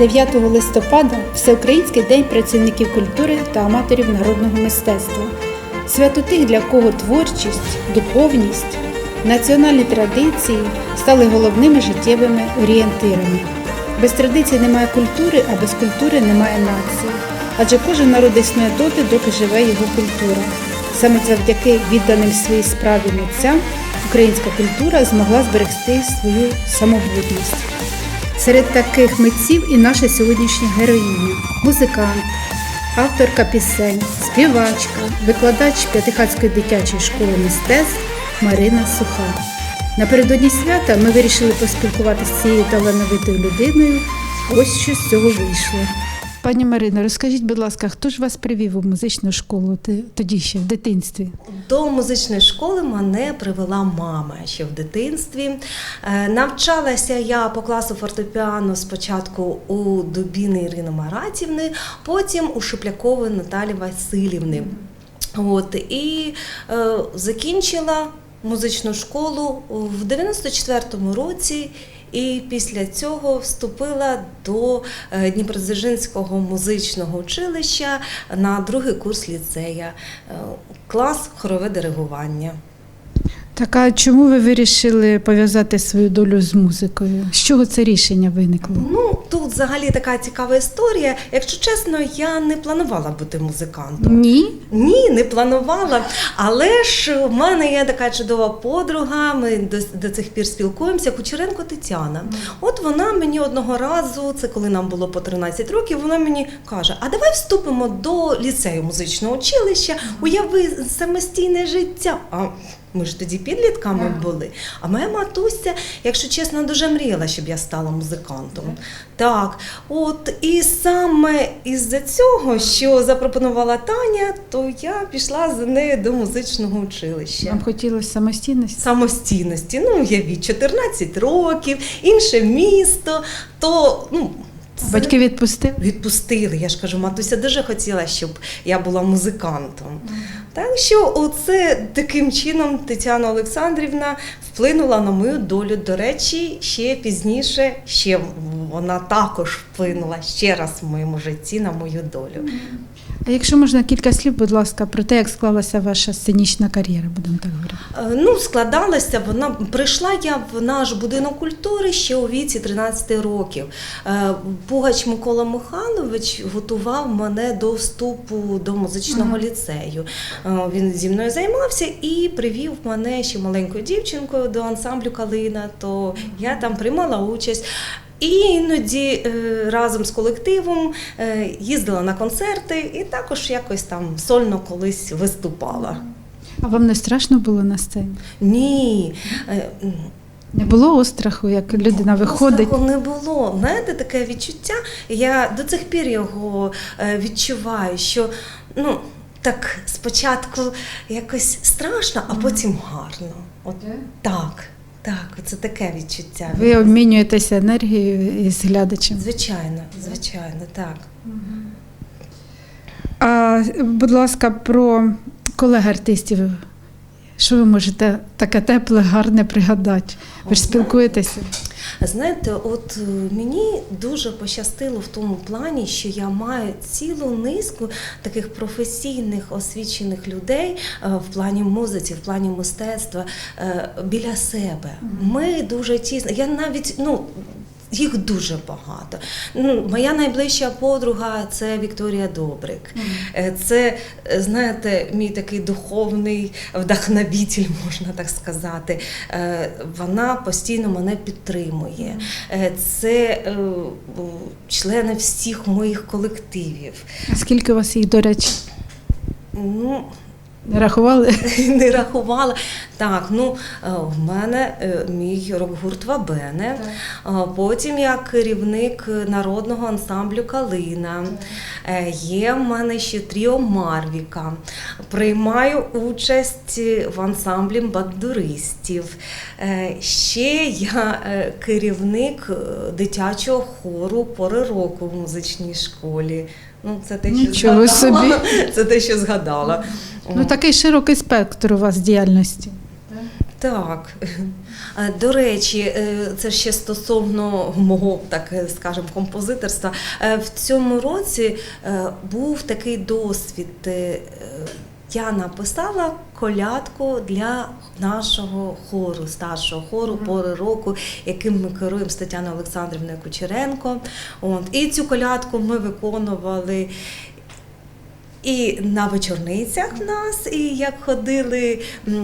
9 листопада Всеукраїнський день працівників культури та аматорів народного мистецтва. Свято тих, для кого творчість, духовність, національні традиції стали головними життєвими орієнтирами. Без традицій немає культури, а без культури немає нації. Адже кожен народ існує доти, доки живе його культура. Саме завдяки відданим своїй справі митцям українська культура змогла зберегти свою самобутність. Серед таких митців і наша сьогоднішня героїня, музикант, авторка пісень, співачка, викладач П'ятихатської дитячої школи мистецтв Марина Суха. Напередодні свята ми вирішили поспілкуватися з цією талановитою людиною. Ось що з цього вийшло. Пані Марино, розкажіть, будь ласка, хто ж вас привів у музичну школу тоді ще в дитинстві? До музичної школи мене привела мама ще в дитинстві. Е, Навчалася я по класу фортепіано спочатку у Дубіни Ірини Маратівни, потім у Шиплякової Наталі Васильівни. От, і е, закінчила музичну школу в 94-му році. І після цього вступила до е, Дніпродзержинського музичного училища на другий курс ліцея, е, клас хорове диригування. Так, а чому ви вирішили пов'язати свою долю з музикою? З чого це рішення виникло? Ну тут взагалі така цікава історія. Якщо чесно, я не планувала бути музикантом. Ні. Ні, не планувала. Але ж в мене є така чудова подруга. Ми до, до цих пір спілкуємося. Кучеренко Тетяна. От вона мені одного разу, це коли нам було по 13 років, вона мені каже: А давай вступимо до ліцею музичного училища, уяви самостійне життя. А ми ж тоді підлітками були. А моя матуся, якщо чесно, дуже мріяла, щоб я стала музикантом. Так, от і саме із-за цього, що запропонувала Таня, то я пішла за нею до музичного училища. Вам хотілося самостійності? Самостійності, ну уявіть, 14 років, інше місто, то ну. Це- Батьки відпустили? Відпустили. Я ж кажу, матуся дуже хотіла, щоб я була музикантом. Так що оце таким чином Тетяна Олександрівна вплинула на мою долю. До речі, ще пізніше ще вона також вплинула ще раз в моєму житті на мою долю. А якщо можна кілька слів, будь ласка, про те, як склалася ваша сценічна кар'єра, будемо так говорити. Е, Ну, складалася вона. Прийшла я в наш будинок культури ще у віці 13 років. Е, Пугач Микола Михайлович готував мене до вступу до музичного ліцею. Е, Він зі мною займався і привів мене ще маленькою дівчинкою до ансамблю Калина. То я там приймала участь. І іноді е, разом з колективом е, їздила на концерти і також якось там сольно колись виступала. А вам не страшно було на сцені? Ні. е, Не було остраху, як людина виходить? Остраху не було. Знаєте, таке відчуття. Я до цих пір його відчуваю, що ну, так спочатку якось страшно, а потім гарно. От так, так, це таке відчуття. Ви обмінюєтеся енергією із глядачем. Звичайно, звичайно, так. А будь ласка, про колег артистів. Що ви можете таке тепле, гарне пригадати? Ви ж спілкуєтеся? Знаєте, от е, мені дуже пощастило в тому плані, що я маю цілу низку таких професійних освічених людей е, в плані музиці, в плані мистецтва е, біля себе. Ми дуже тісно. Я навіть ну. Їх дуже багато. Ну, моя найближча подруга це Вікторія Добрик. Е, Це, е, знаєте, мій такий духовний вдохновитель, можна так сказати. Е, Вона постійно мене підтримує. Це члени всіх моїх колективів. А скільки у вас їх, до речі, Ну, не рахували? не рахувала. Так, ну е, в мене е, мій рок-гурт Вабене. Е, Потім я керівник народного ансамблю Калина. Е, Є в мене ще тріо Марвіка. Приймаю участь в ансамблі бандуристів. Ще я керівник дитячого хору пори року в музичній школі. Ну, це те, що Нічого згадала. собі. Це те, що згадала. Ну такий широкий спектр у вас діяльності. Так. Е, До речі, е, це ще стосовно мого, так е, скажемо, композиторства. В цьому році був такий досвід. Я написала колядку для нашого хору, старшого хору пори року, яким ми керуємо з Тетяною Олександрівною Кучеренко. От. І цю колядку ми виконували і на вечорницях в нас, і як ходили,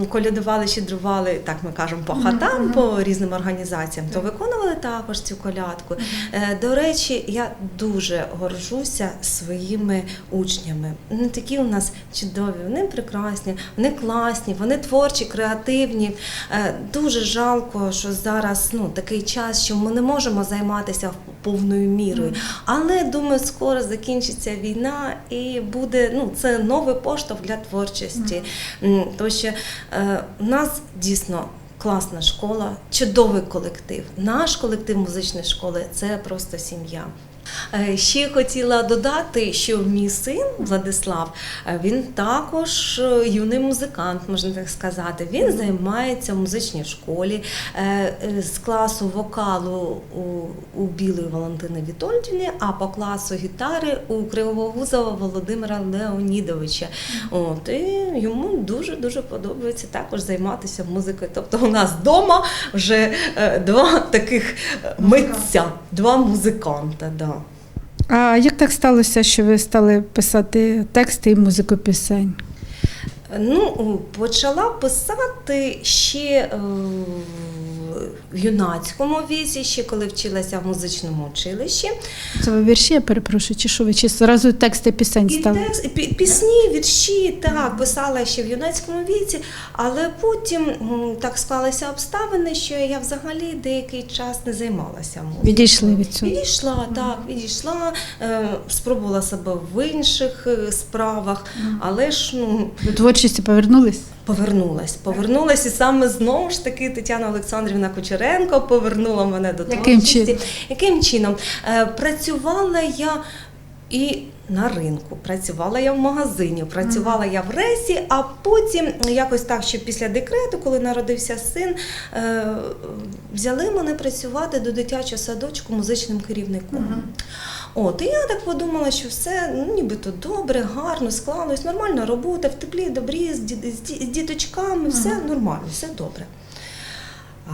колядували, щедрували, так ми кажемо, по хатам, по різним організаціям, то виконували також цю колядку. Е, До речі, я дуже горжуся своїми учнями. Вони такі у нас чудові, вони прекрасні, вони класні, вони творчі, креативні. Е, Дуже жалко, що зараз ну, такий час, що ми не можемо займатися повною мірою. Але думаю, скоро закінчиться війна і буде ну, це новий поштовх для творчості. Тому що е, у нас дійсно. Класна школа, чудовий колектив. Наш колектив музичної школи це просто сім'я. Е, Ще хотіла додати, що мій син Владислав, е, він також е, юний музикант, можна так сказати. Він займається в музичній школі з класу вокалу у, Білої Валентини Вітольдівні, а по класу гітари у Кривогузова Володимира Леонідовича. От, і йому дуже дуже подобається також займатися музикою. Тобто у нас вдома вже два таких митця, два музиканта. Да. А як так сталося, що ви стали писати тексти і музику пісень? Ну, почала писати ще е, в юнацькому віці, ще коли вчилася в музичному училищі. Це ви вірші, я перепрошую, чи що ви чи зразу тексти пісень стали? текст, і пі- пісні, вірші, так, писала ще в юнацькому віці, але потім так склалися обставини, що я взагалі деякий час не займалася музикою. Відійшли від цього. Відійшла, так, відійшла, е, спробувала себе в інших е, справах, але ж ну, До творчості повернулись? Повернулась, повернулась, і саме знову ж таки Тетяна Олександрівна Кучеренко повернула мене до Яким творчості. чином? Яким чином? Е, Працювала я і на ринку, працювала я в магазині, працювала я в ресі, а потім якось так, що після декрету, коли народився син, е, взяли мене працювати до дитячого садочку музичним керівником. От, і я так подумала, що все ну, нібито добре, гарно склалось, нормальна робота, в теплі, добрі, з, ді- з ді- з діточками, все нормально, все добре.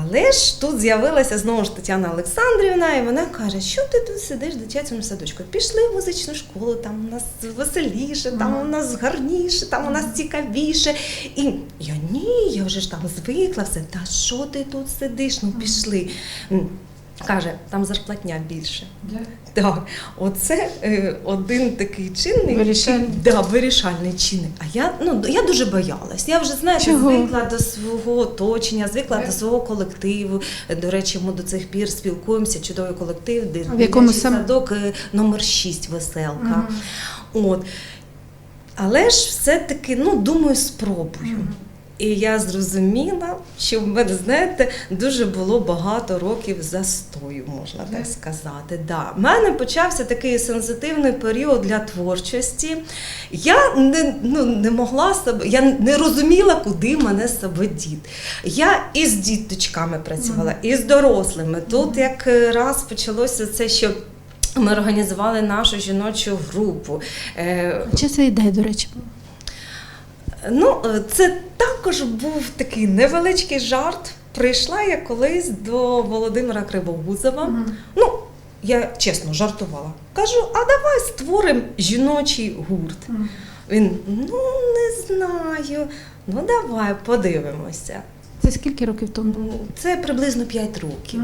Але ж тут з'явилася знову ж Тетяна Олександрівна, і вона каже, що ти тут сидиш в дитячому садочку? Пішли в музичну школу, там у нас веселіше, там у нас гарніше, там у нас цікавіше. І я ні, я вже ж там звикла все. Та що ти тут сидиш? Ну пішли. Каже, там зарплатня більше. Так, оце е, один такий чинник. Вирішальний. Да, вирішальний чинник. А я, ну, я дуже боялась. Я вже, знаєте, Чого? звикла до свого оточення, звикла до свого колективу. До речі, ми до цих пір спілкуємося. Чудовий колектив, де в якому садок е, номер 6 веселка. От. Але ж все-таки, ну, думаю, спробую. І я зрозуміла, що в мене, знаєте, дуже було багато років застою, можна так сказати. Да. У мене почався такий сенситивний період для творчості. Я не, ну, не могла себе, я не розуміла, куди мене себе діти. Я і з діточками працювала, і з дорослими. Тут як раз почалося це, що. Ми організували нашу жіночу групу. Е, Чи це ідея, до речі? Ну, е, це також був такий невеличкий жарт. Прийшла я колись до Володимира Кривогузова. Ну, я чесно жартувала. Кажу, а давай створимо жіночий гурт. Він ну не знаю. Ну давай подивимося. Це скільки років тому? Це приблизно 5 років.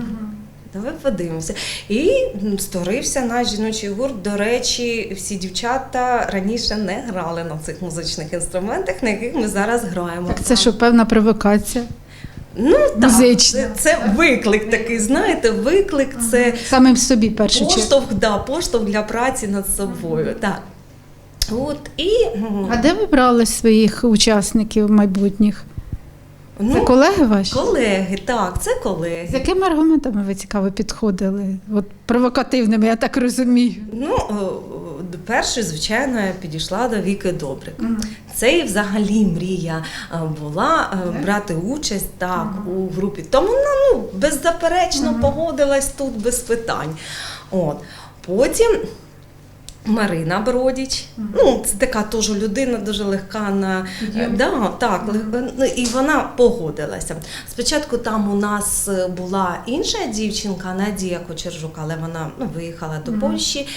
Давай подивимося. І створився наш жіночий гурт. До речі, всі дівчата раніше не грали на цих музичних інструментах, на яких ми зараз граємо. Так це що, певна провокація? Ну так, це, це виклик такий, знаєте, виклик це Самим собі першу чергу. поштовх, да, поштовх для праці над собою. Так. От і А де ви брали своїх учасників майбутніх? Це ну, колеги ваші? колеги, так, це колеги. З якими аргументами ви цікаво підходили? От провокативними, я так розумію. Ну, е, першою, звичайно, я підійшла до Віки Добрик. Це і взагалі мрія була е, брати участь так у групі. Тому вона ну, беззаперечно погодилась тут без питань. От. Потім Марина Бродіч. Ну, це така теж людина дуже легка на Підйом. да, так, ну, і вона погодилася. Спочатку там у нас е, була інша дівчинка, Надія Кочержук, але вона ну, виїхала до Польщі.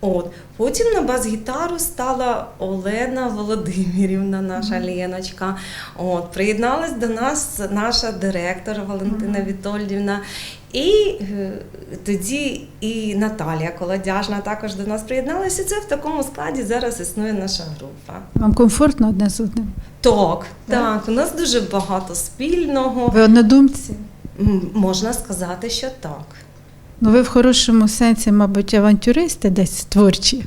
От. Потім на бас-гітару стала Олена Володимирівна, наша Леночка. От. Приєдналась до нас наша директор Валентина Вітольдівна. І е, тоді і Наталія Колодяжна також до нас приєдналася. Це в такому складі зараз існує наша група. Вам комфортно одне з одним? Так, так, у нас дуже багато спільного. Ви однодумці? Можна сказати, що так. Ну ви в хорошому сенсі, мабуть, авантюристи десь творчі.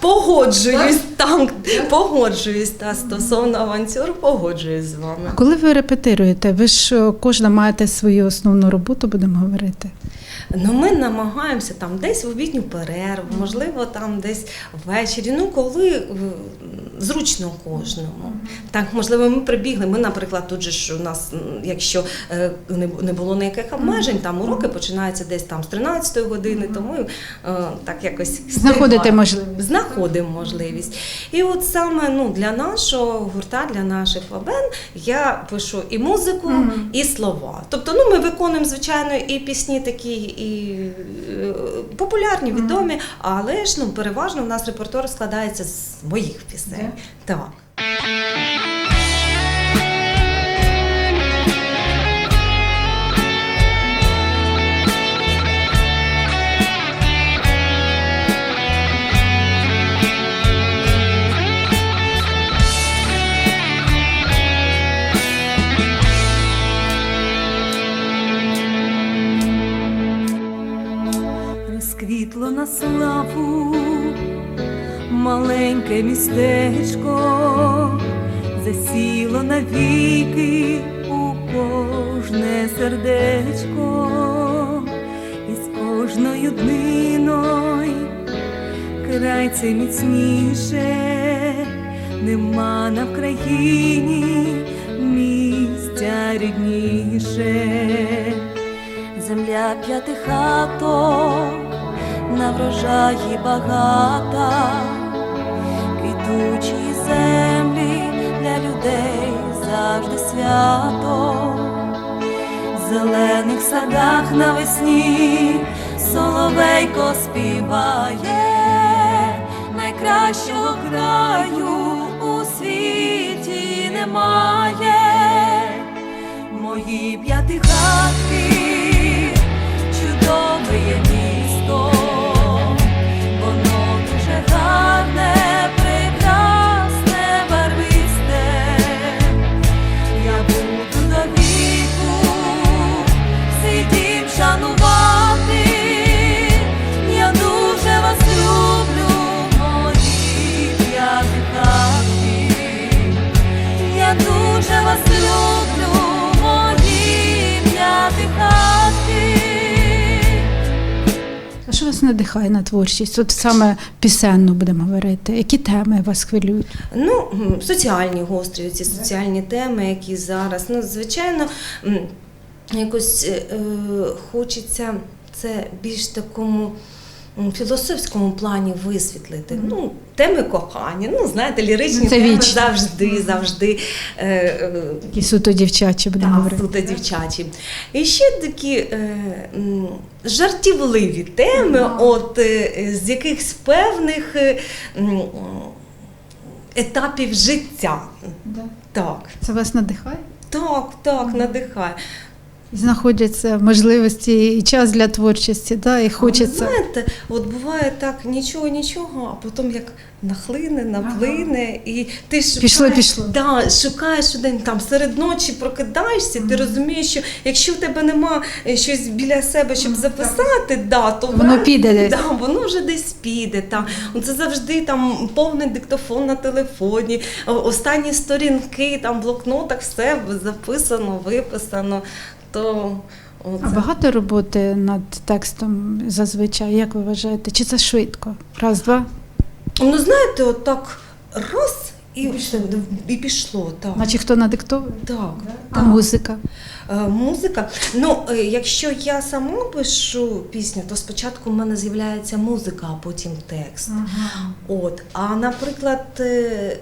Погоджуюсь, там погоджуюсь та стосовно авантюр, погоджуюсь з А вами. коли ви репетируєте, ви ж е, кожна маєте свою основну роботу, будемо говорити. Ну, ми намагаємося там десь в обідню перерву, можливо, там десь ввечері. Ну, коли е, зручно кожному. Так, можливо, ми прибігли. Ми, наприклад, тут же ж у нас, якщо е, не було ніяких обмежень, там уроки починаються десь там з 13-ї години, тому е, так якось Знаходите встигаємо. можливість. знаходимо можливість. І от саме ну, для нашого гурта, для наших лабен, я пишу і музику, і слова. Тобто, ну, ми виконуємо, звичайно, і пісні такі, і е, популярні, відомі, але ж ну, переважно в нас репертуар складається з моїх пісень. Так. Розквітло на славу маленьке містечко, засіло навіки у кожне сердечко, і з кожною дниною край це міцніше, нема на Вкраїні місця рідніше. Земля п'яти хаток, на врожаї багата, квітучі землі для людей завжди свято, в зелених садах навесні соловейко співає найкращого краю у світі немає. Мої п'яти хатки, гарне, вас надихає на творчість? От саме пісенно будемо говорити. Які теми вас хвилюють? Ну, соціальні гострі, ці соціальні теми, які зараз. Ну, звичайно, якось е, е, хочеться це більш такому. Філософському плані висвітлити. Ну, теми кохання, ну знаєте, ліричні Ну, це теми вічно. завжди, завжди е, е, Такі суто дівчачі будемо так, говорити. суто дівчачі. І ще такі е, жартівливі теми, от е, з якихось певних е, етапів життя. Так, Це вас надихає? так, так, надихає. Знаходяться можливості і час для творчості, да, і Ви хочеться. знаєте, от буває так нічого, нічого, а потім як нахлине, наплине, і ти шукаєш, Пішло, пішло. Да, шукаєш один там серед ночі, прокидаєшся, ти розумієш, що якщо в тебе нема е, щось біля себе, щоб записати, да, то Воно вранці- піде десь. Да, воно вже десь піде. Там. Це завжди там повний диктофон на телефоні, останні сторінки, там в блокнотах все записано, виписано. То оце. А багато роботи над текстом зазвичай, як ви вважаєте? Чи це швидко? Раз, два? Ну, знаєте, от так раз і, і пішло. Так. Наче хто надиктовує? Так. А музика. Е, Музика. Ну, е, якщо я сама пишу пісню, то спочатку в мене з'являється музика, а потім текст. От. А наприклад, е,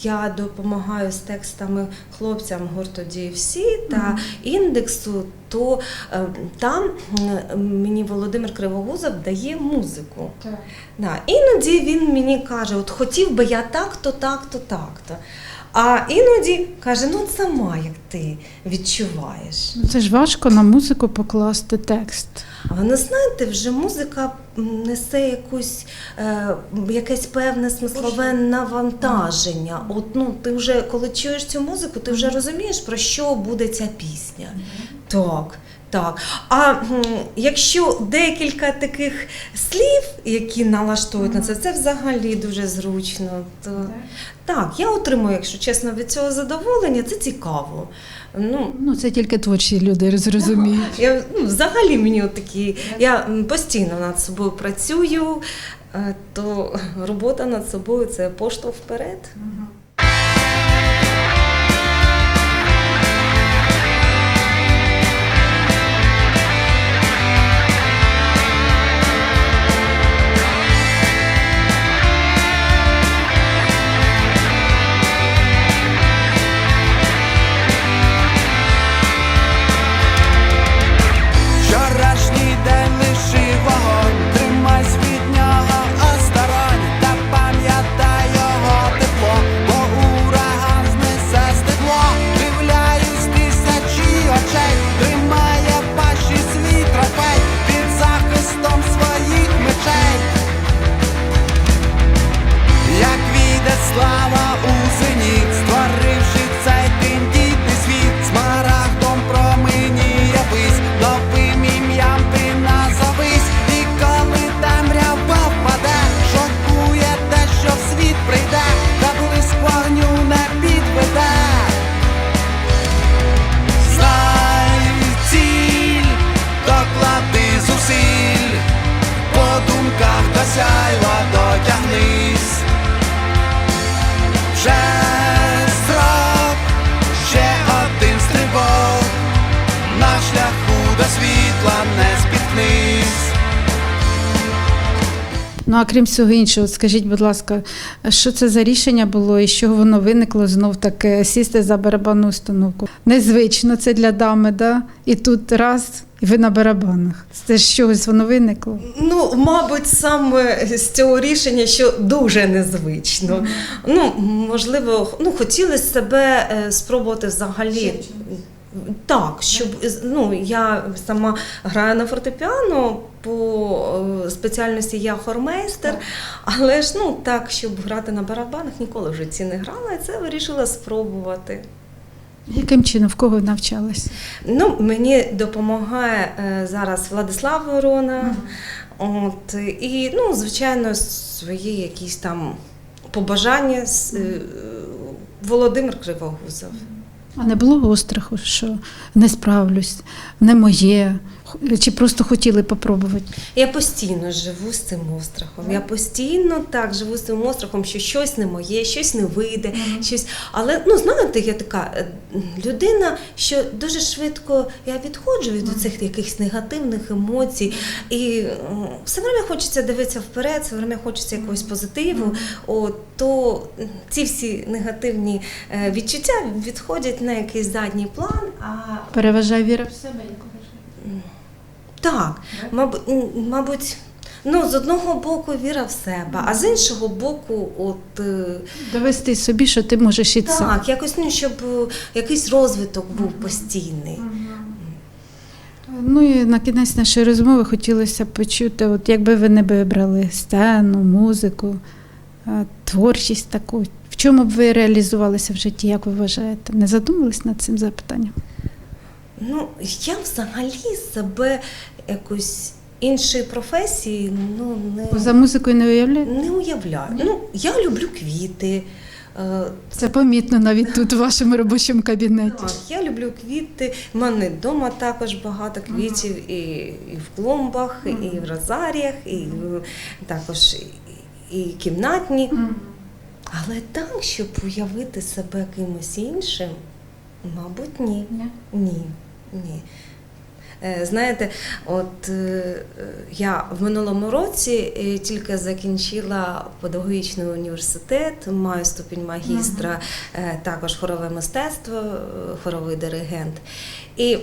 я допомагаю з текстами хлопцям гурту DFC та індексу, то там мені Володимир Кривогузов дає музику. Да. Іноді він мені каже: от хотів би я так-то, так-то, так-то. А іноді каже: ну от сама як ти відчуваєш. Ну, Це ж важко на музику покласти текст. А ви не знаєте, вже музика несе якусь е, якесь певне смислове навантаження. От ну ти вже коли чуєш цю музику, ти вже розумієш про що буде ця пісня. Так. Так, а якщо декілька таких слів, які налаштують на це, це взагалі дуже зручно. То так, я отримую, якщо чесно, від цього задоволення, це цікаво. Ну, Ну, це тільки творчі люди зрозуміють. я, ну, взагалі мені такі, я постійно над собою працюю, е, то робота над собою це поштовх вперед. Вчорашній крім всього іншого, скажіть, будь ласка, що це за рішення було і чого воно виникло знов таки сісти за барабанну установку? Незвично це для дами, да? І тут раз, і ви на барабанах. Це ж чогось воно виникло. Ну, мабуть, саме з цього рішення, що дуже незвично. Ну, можливо, ну, хотілося себе е, спробувати взагалі. Так, щоб ну, я сама граю на фортепіано по е, спеціальності я хормейстер, але ж ну так, щоб грати на барабанах, ніколи в житті не грала, і це вирішила спробувати. Яким чином, в кого ви навчалися? Ну, мені допомагає е, зараз Владислав Ворона. От, і, ну, звичайно, свої якісь там побажання з, е, Володимир Кривогузов. А не було остраху, що не справлюсь, не моє, чи просто хотіли попробувати? Я постійно живу з цим острахом. Я постійно так живу з цим острахом, що щось не моє, щось не вийде, щось. Але ну знаєте, я така е, людина, що дуже швидко я відходжу від цих якихось негативних емоцій, і е, все время хочеться дивитися вперед, все время хочеться якогось позитиву. От, то ці всі негативні е, відчуття відходять на якийсь задній план. А Переважає віра в себе, вважаєте? Так, мабуть, мабуть, ну з одного боку віра в себе, а з іншого боку, от е, Довести собі, що ти можеш і це. так, якось ну, щоб е, якийсь розвиток був постійний. Ну і на кінець нашої розмови хотілося б почути, от якби ви не вибрали сцену, музику, е, творчість таку, в чому б ви реалізувалися в житті, як ви вважаєте? Не задумувались над цим запитанням? Ну, я взагалі себе якось іншої професії ну, не, За музикою не уявляєте? не уявляю. Ну, я люблю квіти. е, Це помітно навіть тут, у вашому робочому кабінеті. Так, я люблю квіти. У мене вдома також багато квітів і, і в клумбах, і в розаріях, і в- також і, і кімнатні. Але так, щоб уявити себе кимось іншим, мабуть, ні. Ні. Ні. Е, Знаєте, от е, е, я в минулому році е, тільки закінчила педагогічний університет, маю ступінь магістра, е, також хорове мистецтво, е, хоровий диригент. І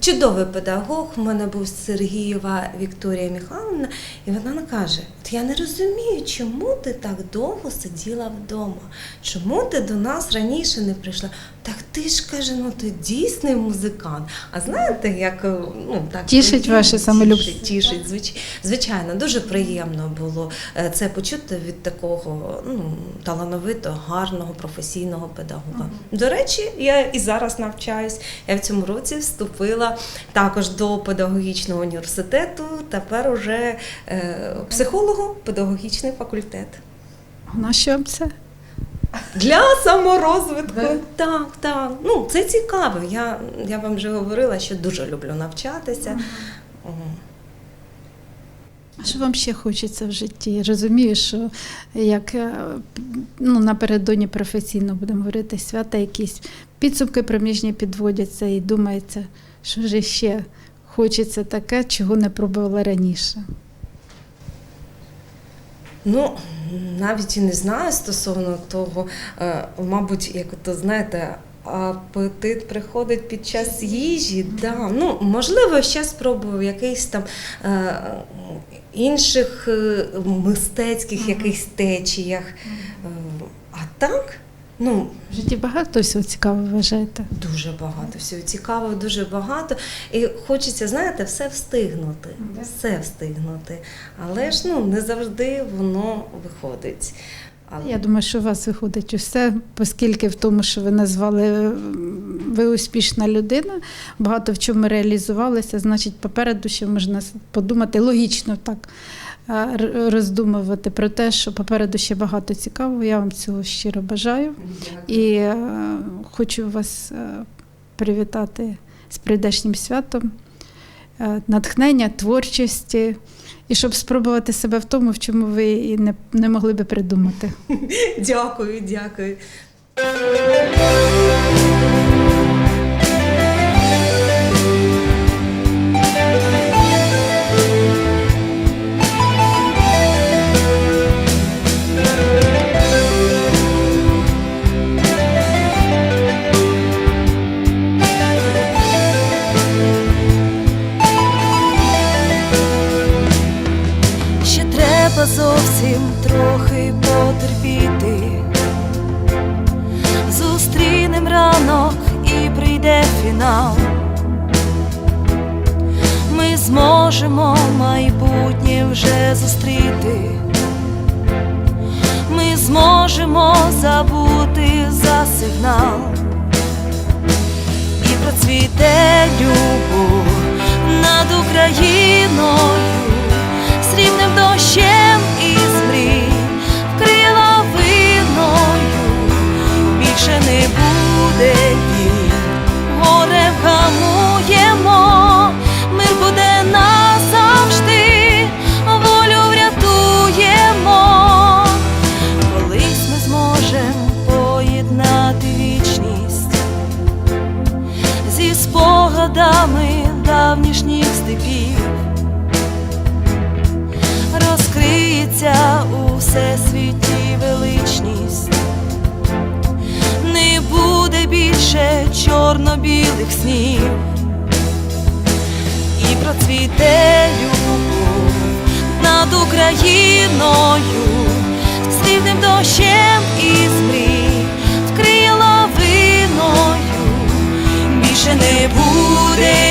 чудовий педагог у мене був Сергієва Вікторія Михайловна, і вона каже: От я не розумію, чому ти так довго сиділа вдома? Чому ти до нас раніше не прийшла? Так ти ж каже, ну ти дійсний музикант. А знаєте, як е, ну так Тішить ваше самолюб- тішить, тішить, звич- звичайно, дуже приємно було е, це почути від такого ну, талановитого, гарного, професійного педагога. До речі, я і зараз навчаюсь. Я в цьому році вступила також до педагогічного університету. Тепер уже е, психолого-педагогічний факультет. На що вам це? Для саморозвитку. Так, так. Ну, це цікаво. Я, я вам вже говорила, що дуже люблю навчатися. Мгм. А що вам ще хочеться в житті? Я розумію, що як е, ну, напередодні професійно будемо говорити, свята якісь підсумки проміжні підводяться і думається, що ж ще хочеться таке, чого не пробувала раніше. Ну, навіть і не знаю стосовно того, е, мабуть, як то знаєте, апетит приходить під час їжі. Да. Ну, можливо, ще спробую якийсь там е, інших е, мистецьких якихось течіях. Е, А так, ну, В житті багато всього цікавого вважаєте? Дуже багато всього цікавого, дуже багато. І хочеться, знаєте, все встигнути. Все встигнути. Але ж ну не завжди воно виходить. Але Я думаю, що у вас виходить усе, оскільки в тому, що ви назвали ви успішна людина, багато в чому реалізувалися, значить, попереду ще можна подумати логічно так роздумувати про те, що попереду ще багато цікавого. Я вам цього щиро бажаю. І е, хочу вас е, привітати з прийдешнім святом, е, натхнення, творчості. І щоб спробувати себе в тому, в чому ви і не, не могли би придумати. дякую, дякую. Україною, слівним дощем із мрій вкриє лавиною, більше не буде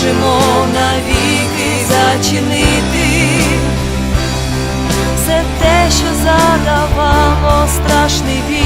можемо навіки зачинити все те, що задавало страшний біль.